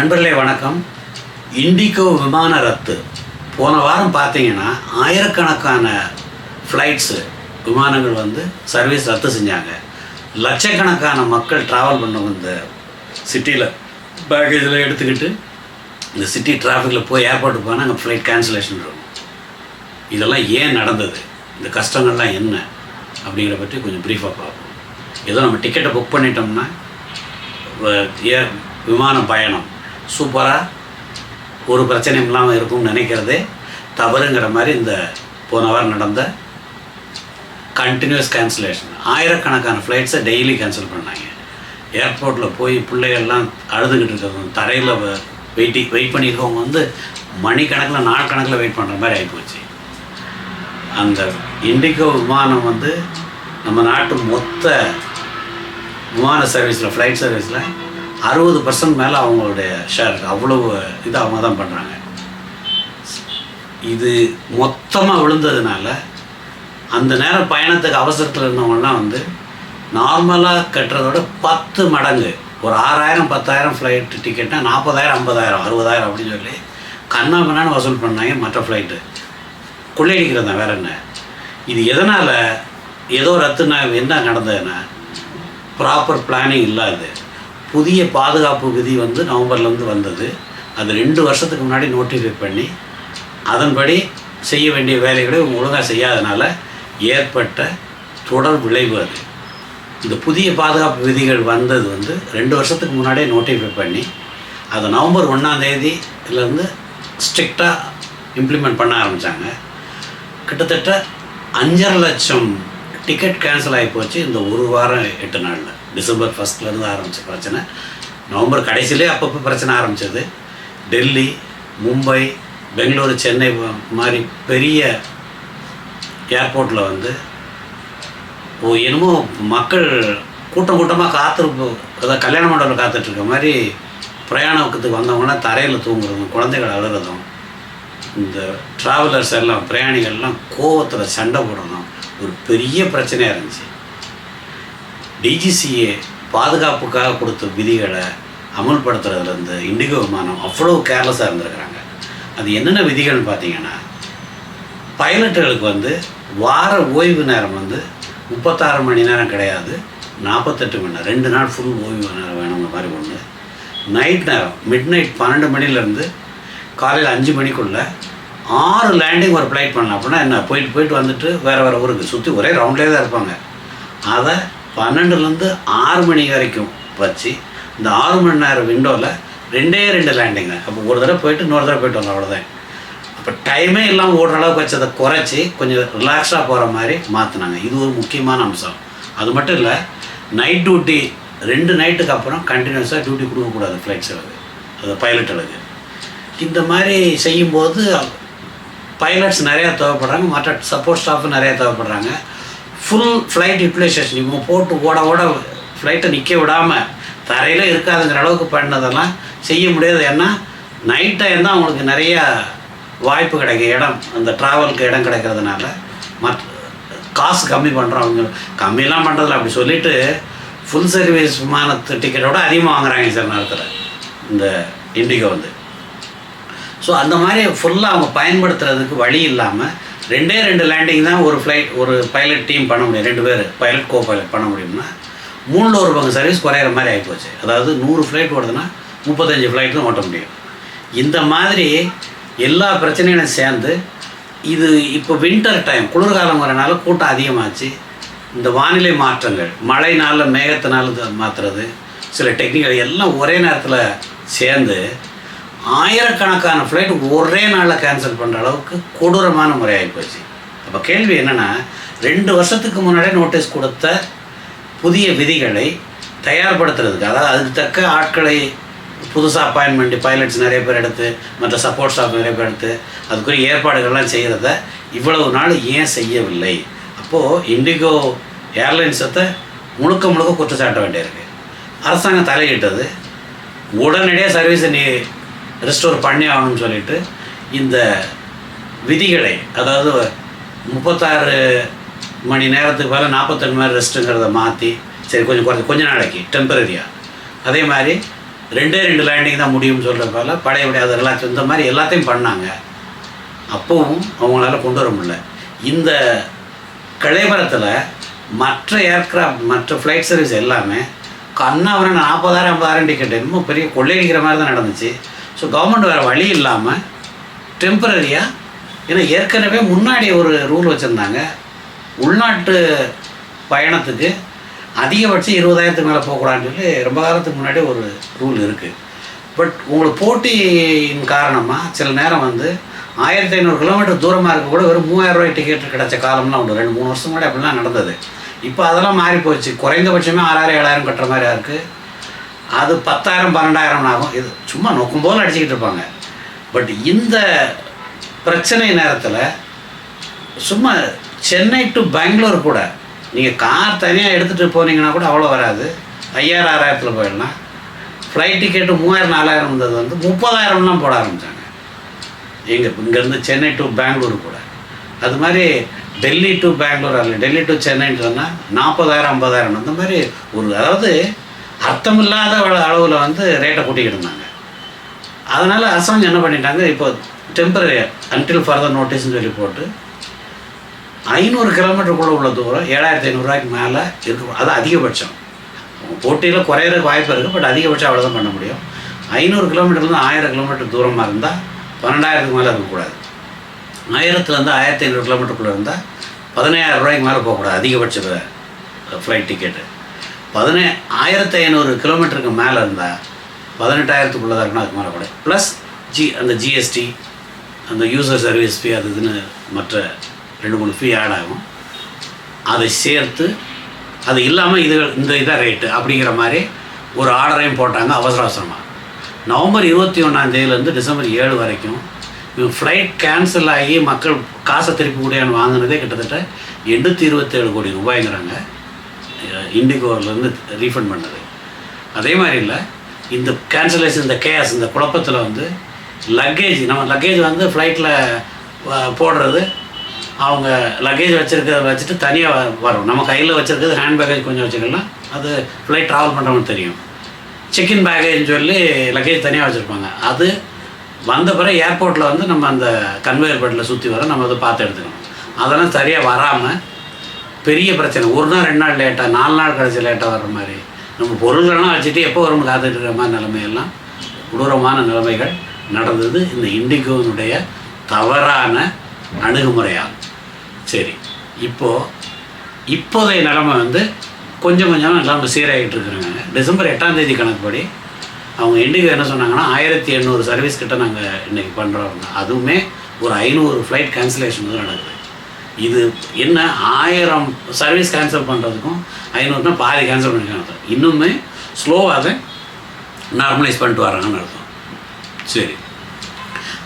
நண்பர்களே வணக்கம். இண்டிகோ விமான ரத்து. போன வாரம் பார்த்தீங்கன்னா ஆயிரக்கணக்கான ஃப்ளைட்ஸு விமானங்கள் வந்து சர்வீஸ் ரத்து செஞ்சாங்க. லட்சக்கணக்கான மக்கள் ட்ராவல் பண்ணவங்க இந்த சிட்டியில் பேக்கேஜில் எடுத்துக்கிட்டு இந்த சிட்டி டிராஃபிக்கில் போய் ஏர்போர்ட்டுக்கு போனால் அங்கே ஃப்ளைட் கேன்சலேஷன் இருக்கும் இதெல்லாம் ஏன் நடந்தது? இந்த கஷ்டங்கள்லாம் என்ன? அப்படிங்கிற பற்றி கொஞ்சம் ப்ரீஃபாக பார்ப்போம். ஏதோ நம்ம டிக்கெட்டை புக் பண்ணிட்டோம்னா வ- ஏர் விமான பயணம். சூப்பராக ஒரு பிரச்சனையும் இல்லாமல் இருக்கும்னு நினைக்கிறதே. தவறுங்கிற மாதிரி இந்த போன வாரம் நடந்த கண்டினியூஸ் கேன்சலேஷன் ஆயிரக்கணக்கான ஃப்ளைட்ஸை டெய்லி கேன்சல் பண்ணாங்க. ஏர்போர்ட்டில் போய் பிள்ளைகள்லாம் அழுதுகிட்டு இருக்கிறது. தரையில் வெயிட்டி வெயிட் பண்ணியிருக்கவங்க வந்து மணிக்கணக்கில் நாள் கணக்கில் வெயிட் பண்ணுற மாதிரி ஆகிப்போச்சு அந்த இண்டிகோ விமானம் வந்து நம்ம நாட்டு மொத்த விமான சர்வீஸில் ஃப்ளைட் சர்வீஸில் அறுபது பர்சன்ட் மேலே அவங்களுடைய ஷேர் அவ்வளவு இது அவங்க தான் பண்ணுறாங்க இது மொத்தமாக விழுந்ததுனால அந்த நேரம் பயணத்துக்கு அவசரத்தில் இருந்தவங்கலாம் வந்து நார்மலாக கட்டுறதோட பத்து மடங்கு. ஒரு ஆறாயிரம் பத்தாயிரம் ஃப்ளைட் டிக்கெட்னா நாற்பதாயிரம் ஐம்பதாயிரம் அறுபதாயிரம் அப்படின்னு சொல்லி கண்ணா பண்ணான்னு வசூல் பண்ணாங்க மற்ற ஃப்ளைட்டு கொள்ளையடிக்கிறது தான். வேற என்ன? இது எதனால்? ஏதோ ரத்துனா என்ன நடந்ததுன்னா ப்ராப்பர் பிளானிங் இல்லாது. புதிய பாதுகாப்பு விதி வந்து நவம்பர்லேருந்து வந்தது. அது ரெண்டு வருஷத்துக்கு முன்னாடி நோட்டிஃபை பண்ணி அதன்படி செய்ய வேண்டிய வேலைகளை ஒழுங்காக செய்யாதனால ஏற்பட்ட தொடர் விளைவு அது. இந்த புதிய பாதுகாப்பு விதிகள் வந்தது வந்து ரெண்டு வருஷத்துக்கு முன்னாடியே நோட்டிஃபை பண்ணி அதை நவம்பர் ஒன்றாந்தேதியிலேருந்து ஸ்ட்ரிக்டாக இம்ப்ளிமெண்ட் பண்ண ஆரம்பித்தாங்க கிட்டத்தட்ட அஞ்சரை லட்சம் டிக்கெட் கேன்சல் ஆகி போச்சு இந்த ஒரு வாரம் எட்டு நாளில். டிசம்பர் ஃபஸ்ட்லேருந்து ஆரம்பித்த பிரச்சனை. நவம்பர் கடைசியிலே அப்பப்போ பிரச்சனை ஆரம்பிச்சது. டெல்லி மும்பை பெங்களூரு சென்னை மாதிரி பெரிய ஏர்போர்ட்டில் வந்து ஓ என்னமோ மக்கள் கூட்டம் கூட்டமாக காத்திருப்பு அதாவது கல்யாண மண்டபத்தில் காத்துட்ருக்க மாதிரி பிரயாணத்துக்கு வந்தவங்களாம் தரையில் தூங்குறதும் குழந்தைகள் அழுறதும் இந்த ட்ராவலர்ஸ் எல்லாம் பிரயாணிகள்லாம் கோவத்தில் சண்டை போடணும் ஒரு பெரிய பிரச்சனையாக இருந்துச்சு. டிஜிசிஏ பாதுகாப்புக்காக கொடுத்த விதிகளை அமல்படுத்துறதுலேருந்து இண்டிகோ விமானம் அவ்வளோ கேர்லெஸ்ஸாக இருந்திருக்கிறாங்க. அது என்னென்ன விதிகள்னு பார்த்தீங்கன்னா பைலட்டுகளுக்கு வந்து வார ஓய்வு நேரம் வந்து முப்பத்தாறு மணி நேரம் கிடையாது. நாற்பத்தெட்டு மணி நேரம் ரெண்டு நாள் ஃபுல் ஓய்வு நேரம் வேணுங்கிற மாதிரி ஒன்று நைட் நேரம் மிட் நைட் பன்னெண்டு மணிலேருந்து காலையில் அஞ்சு மணிக்குள்ளே ஆறு லேண்டிங் ஒரு ஃப்ளைட் பண்ணலாம். அப்படின்னா என்ன? போயிட்டு போயிட்டு வந்துட்டு வேறு வேறு ஊருக்கு சுற்றி ஒரே ரவுண்ட்லேயே தான் இருப்பாங்க. அதை பன்னெண்டுலேருந்து ஆறு மணி வரைக்கும் வச்சு இந்த ஆறு மணி நேரம் விண்டோவில் ரெண்டே ரெண்டு லேண்டிங்கு அப்போ ஒரு தடவை போயிட்டு இன்னொரு தடவை போயிட்டு வந்தோம் அவ்வளோதான் அப்போ டைமே இல்லாமல் ஓடுற அளவுக்கு வச்சதை குறைச்சி கொஞ்சம் ரிலாக்ஸாக போகிற மாதிரி மாற்றினாங்க இது ஒரு முக்கியமான அம்சம். அது மட்டும் இல்லை நைட் டியூட்டி ரெண்டு நைட்டுக்கு அப்புறம் கண்டினியூஸாக டியூட்டி கொடுக்கக்கூடாது ஃப்ளைட்ஸுக்கு அது பைலட்டுகளுக்கு இந்த மாதிரி செய்யும்போது பைலட்ஸ் நிறையா தேவைப்படுறாங்க. மற்ற சப்போர்ட் ஸ்டாஃப் நிறையா தேவைப்படுறாங்க. ஃபுல் ஃப்ளைட் யூட்டிலைசேஷன் இவங்க போட்டு ஓட ஓட ஃப்ளைட்டை நிற்க விடாமல் தரையில் இருக்காதுங்கிற அளவுக்கு பண்ணதெல்லாம் செய்ய முடியாது. ஏன்னா நைட் டைம் தான் அவங்களுக்கு நிறையா வாய்ப்பு கிடைக்கும். இடம் அந்த ட்ராவலுக்கு இடம் கிடைக்கிறதுனால. மற்ற காசு கம்மி பண்ணுறோம் அவங்க. கம்மியெல்லாம் பண்ணுறதில்ல அப்படி சொல்லிவிட்டு ஃபுல் சர்வீஸ் விமானத்து டிக்கெட்டோட அதிகமாக வாங்குறாங்க சில நேரத்தில். இந்த இண்டிகோ வந்து. ஸோ அந்த மாதிரி ஃபுல்லாக அவங்க பயன்படுத்துறதுக்கு வழி இல்லாமல் ரெண்டே ரெண்டு லேண்டிங் தான் ஒரு ஃப்ளைட் ஒரு பைலட் டீம் பண்ண முடியும். ரெண்டு பேர் பைலட் கோ பைலட் பண்ண முடியும்னா மூணில் ஒரு பங்கு சர்வீஸ் குறையிற மாதிரி ஆகிப்போச்சு அதாவது நூறு ஃப்ளைட் ஓடுதுன்னா முப்பத்தஞ்சு ஃப்ளைட் தான் ஓட்ட முடியும். இந்த மாதிரி எல்லா பிரச்சனைகளும் சேர்ந்து இது இப்போ வின்டர் டைம் குளிர்காலம் வரனால கூட்டம் அதிகமாச்சு. இந்த வானிலை மாற்றங்கள் மழைனால மேகத்தினால மாற்றுறது சில டெக்னிக்கல் எல்லாம் ஒரே நேரத்தில் சேர்ந்து ஆயிரக்கணக்கான ஃப்ளைட் ஒரே நாளில் கேன்சல் பண்ணுற அளவுக்கு கொடூரமான முறையாகி போச்சு. அப்போ கேள்வி என்னென்னா ரெண்டு வருஷத்துக்கு முன்னாடியே நோட்டீஸ் கொடுத்த புதிய விதிகளை தயார்படுத்துறதுக்கு அதாவது அதுக்கு தக்க ஆட்களை புதுசாக அப்பாயின்மெண்ட் பைலட்ஸ் நிறைய பேர் எடுத்து மற்ற சப்போர்ட் ஸ்டாஃப் நிறைய பேர் எடுத்து அதுக்குரிய ஏற்பாடுகள்லாம் செய்கிறத இவ்வளவு நாள் ஏன் செய்யவில்லை? அப்போது இண்டிகோ ஏர்லைன்ஸத்தை முழுக்க முழுக்க குற்றச்சாட்ட வேண்டியிருக்கு. அரசாங்கம் தலையிட்டது. உடனடியாக சர்வீஸை நீ ரெஸ்டோர் பண்ணி ஆகணும்னு சொல்லிட்டு இந்த விதிகளை அதாவது முப்பத்தாறு மணி நேரத்துக்கு மேலே நாற்பத்தெண்டு மணி ரெஸ்ட்டுங்கிறத மாற்றி சரி கொஞ்சம் குறைச்சி கொஞ்ச நாளைக்கு டெம்பரரியாக அதே மாதிரி ரெண்டே ரெண்டு லேண்டிங் தான் முடியும்னு சொல்கிறதால பழையபடி அது எல்லாத்தையும் இந்த மாதிரி எல்லாத்தையும் பண்ணாங்க. அப்பவும் அவங்களால கொண்டு வர முடியல. இந்த கலைவரத்தில் மற்ற ஏர்க்ராஃப்ட் மற்ற ஃப்ளைட் சர்வீஸ் எல்லாமே கண்ணாவரம் நாற்பதாயிரம் ஐம்பதாயிரம் டிக்கெட் இன்னும் பெரிய கொள்ளையடிக்கிற மாதிரி தான் நடந்துச்சு. ஸோ கவர்மெண்ட் வேறு வழி இல்லாமல் டெம்பரரியாக ஏன்னா ஏற்கனவே முன்னாடி ஒரு ரூல் வச்சுருந்தாங்க. உள்நாட்டு பயணத்துக்கு அதிகபட்சம் இருபதாயிரத்துக்கு மேலே போகக்கூடாதுன்னு சொல்லி ரொம்ப காலத்துக்கு முன்னாடி ஒரு ரூல் இருக்குது பட் உங்களுக்கு போட்டியின் காரணமாக சில நேரம் வந்து ஆயிரத்தி ஐநூறு கிலோமீட்டர் தூரமாக இருக்க கூட வெறும் மூவாயிரம் ரூபாய் டிக்கெட் கிடைச்ச காலம்லாம் உண்டு. ரெண்டு மூணு வருஷம் முன்னாடி அப்படிலாம் நடந்தது. இப்போ அதெல்லாம் மாறி போச்சு குறைந்தபட்சமே ஆறாயிரம் ஏழாயிரம் கட்டுற மாதிரியா இருக்குது அது பத்தாயிரம் பன்னெண்டாயிரம் ஆகும். இது சும்மா நோக்கும் போது அடிச்சுக்கிட்டு இருப்பாங்க. பட் இந்த பிரச்சனை நேரத்தில் சும்மா சென்னை டு பெங்களூர் கூட நீங்கள் கார் தனியாக எடுத்துகிட்டு போனீங்கன்னா கூட அவ்வளோ வராது. ஐயாயிரம் ஆறாயிரத்தில் போயிடலாம். ஃப்ளைட் டிக்கெட்டு மூவாயிரம் நாலாயிரம் இருந்தது வந்து முப்பதாயிரம்லாம் போட ஆரம்பித்தாங்க எங்கே இங்கேருந்து சென்னை டு பெங்களூர் கூட. அது மாதிரி டெல்லி டு பெங்களூர் அல்ல. டெல்லி டு சென்னைன்னு சொன்னால் நாற்பதாயிரம் ஐம்பதாயிரம் அந்த மாதிரி ஒரு அதாவது அர்த்தமில்லாத அளவில் வந்து ரேட்டை கூட்டிக்கிட்டு இருந்தாங்க. அதனால் அரசாங்கம் என்ன பண்ணிட்டாங்க இப்போ டெம்பரரி அன்டில் ஃபர்தர் நோட்டீஸ்னு சொல்லி போட்டு ஐநூறு கிலோமீட்டருக்குள்ளே உள்ள தூரம் ஏழாயிரத்தி ஐநூறுரூவாய்க்கு மேலே இருக்கு. அது அதிகபட்சம். போட்டியில் குறையிறதுக்கு வாய்ப்பு இருக்குது பட் அதிகபட்சம் அவ்வளோதான் பண்ண முடியும். ஐநூறு கிலோமீட்டர்லேருந்து ஆயிரம் கிலோமீட்டர் தூரமாக இருந்தால் பன்னெண்டாயிரத்துக்கு மேலே இருக்கக்கூடாது ஆயிரத்துலேருந்து ஆயிரத்தி ஐநூறு கிலோமீட்டருக்குள்ளே இருந்தால் பதினாயிரம் ரூபாய்க்கு மேலே போகக்கூடாது அதிகபட்ச ஃப்ளைட் டிக்கெட்டு பதினே ஆயிரத்தி ஐநூறு கிலோமீட்டருக்கு மேலே இருந்தால் பதினெட்டாயிரத்துக்குள்ளே தான் இருக்கணும் அதுக்கு மேலே கூட. ப்ளஸ் ஜி அந்த ஜிஎஸ்டி அந்த யூசர் சர்வீஸ் ஃபீ அது இதுன்னு மற்ற ரெண்டு மூணு ஃபீ ஆட் ஆகும். அதை சேர்த்து அது இல்லாமல் இது இந்த இதான் ரேட்டு அப்படிங்கிற மாதிரி ஒரு ஆர்டரையும் போட்டாங்க அவசர அவசரமாக நவம்பர் இருபத்தி ஒன்றாந்தேதியிலேருந்து டிசம்பர் ஏழு வரைக்கும் இவங்க ஃப்ளைட் கேன்சல் ஆகி மக்கள் காசை திருப்பி கூடியான்னு வாங்கினதே கிட்டத்தட்ட எண்ணூற்றி இருபத்தேழு கோடி ரூபாய்ங்கிறாங்க. இண்டிகோவிலேருந்து ரீஃபண்ட் பண்ணது. அதே மாதிரி இல்லை இந்த கேன்சலேஷன் இந்த கேஸ் இந்த குழப்பத்தில் வந்து லக்கேஜ் நம்ம லக்கேஜ் வந்து ஃப்ளைட்டில் போடுறது அவங்க லக்கேஜ் வச்சுருக்கிறத வச்சுட்டு தனியாக வரும். நம்ம கையில் வச்சுருக்கிறது ஹேண்ட் பேக்கேஜ் கொஞ்சம் வச்சுக்கலாம். அது ஃப்ளைட் ட்ராவல் பண்ணுறவங்க தெரியும். செக்இன் பேக்கேஜ்னு சொல்லி லக்கேஜ் தனியாக வச்சுருப்பாங்க. அது வந்த பிறகு ஏர்போர்ட்டில் வந்து நம்ம அந்த கன்வேயர் பெல்ட்டில் சுற்றி வர நம்ம அதை பார்த்து எடுத்துக்கணும். அதெல்லாம் சரியாக வராமல் பெரிய பிரச்சனை. ஒரு நாள் ரெண்டு நாள் லேட்டாக நாலு நாள் கழிச்சு லேட்டாக வர்ற மாதிரி. நம்ம பொருள்கள்லாம் வச்சுட்டு எப்போ வரும் காத்துட்டு இருக்கிற மாதிரி நிலைமையெல்லாம் கொடூரமான நிலைமைகள் நடந்தது இந்த இண்டிகோனுடைய தவறான அணுகுமுறையாகும் சரி இப்போது இப்போதைய நிலமை வந்து கொஞ்சம் கொஞ்சம் எல்லாம் சீராகிட்டு இருக்கிறாங்க டிசம்பர் எட்டாம் தேதி கணக்குப்படி அவங்க இண்டிகோ என்ன சொன்னாங்கன்னா ஆயிரத்தி எண்ணூறு சர்வீஸ் கிட்ட நாங்கள் இன்றைக்கி பண்ணுறோம் அதுவுமே ஒரு ஐநூறு ஃப்ளைட் கேன்சலேஷன் தான் நடக்குது. இது என்ன ஆயிரம் சர்வீஸ் கேன்சல் பண்ணுறதுக்கும் ஐநூறுனா பாதி கேன்சல் பண்ணிக்கலாம் இன்னுமே ஸ்லோவாக நார்மலைஸ் பண்ணிட்டு வராங்கன்னு அர்த்தம். சரி.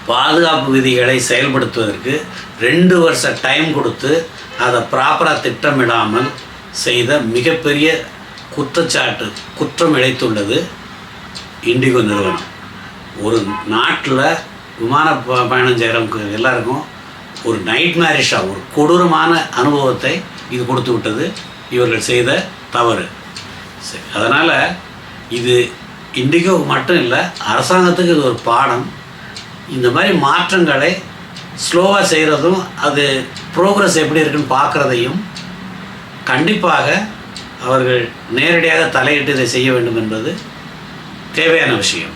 பாதுகாப்பு விதிகளை செயல்படுத்துவதற்கு ரெண்டு வருஷ டைம் கொடுத்து அதை ப்ராப்பராக திட்டமிடாமல் செய்த மிகப்பெரிய குற்றச்சாட்டு குற்றம் இழைத்துள்ளது இண்டிகோ நிறுவனம். ஒரு நாட்டில் விமான ப- பயணம் செய்கிறவங்க எல்லாருக்கும் ஒரு நைட் மேரிஷாக ஒரு கொடூரமான அனுபவத்தை இது கொடுத்து விட்டது. இவர்கள் செய்த தவறு. சரி அதனால் இது இண்டிகோ மட்டும் இல்லை அரசாங்கத்துக்கு இது ஒரு பாடம். இந்த மாதிரி மாற்றங்களை ஸ்லோவாக செய்கிறதும் அது ப்ரோக்ரஸ் எப்படி இருக்குன்னு பார்க்குறதையும் கண்டிப்பாக அவர்கள் நேரடியாக தலையிட்டு இதை செய்ய வேண்டும் என்பது தேவையான விஷயம்.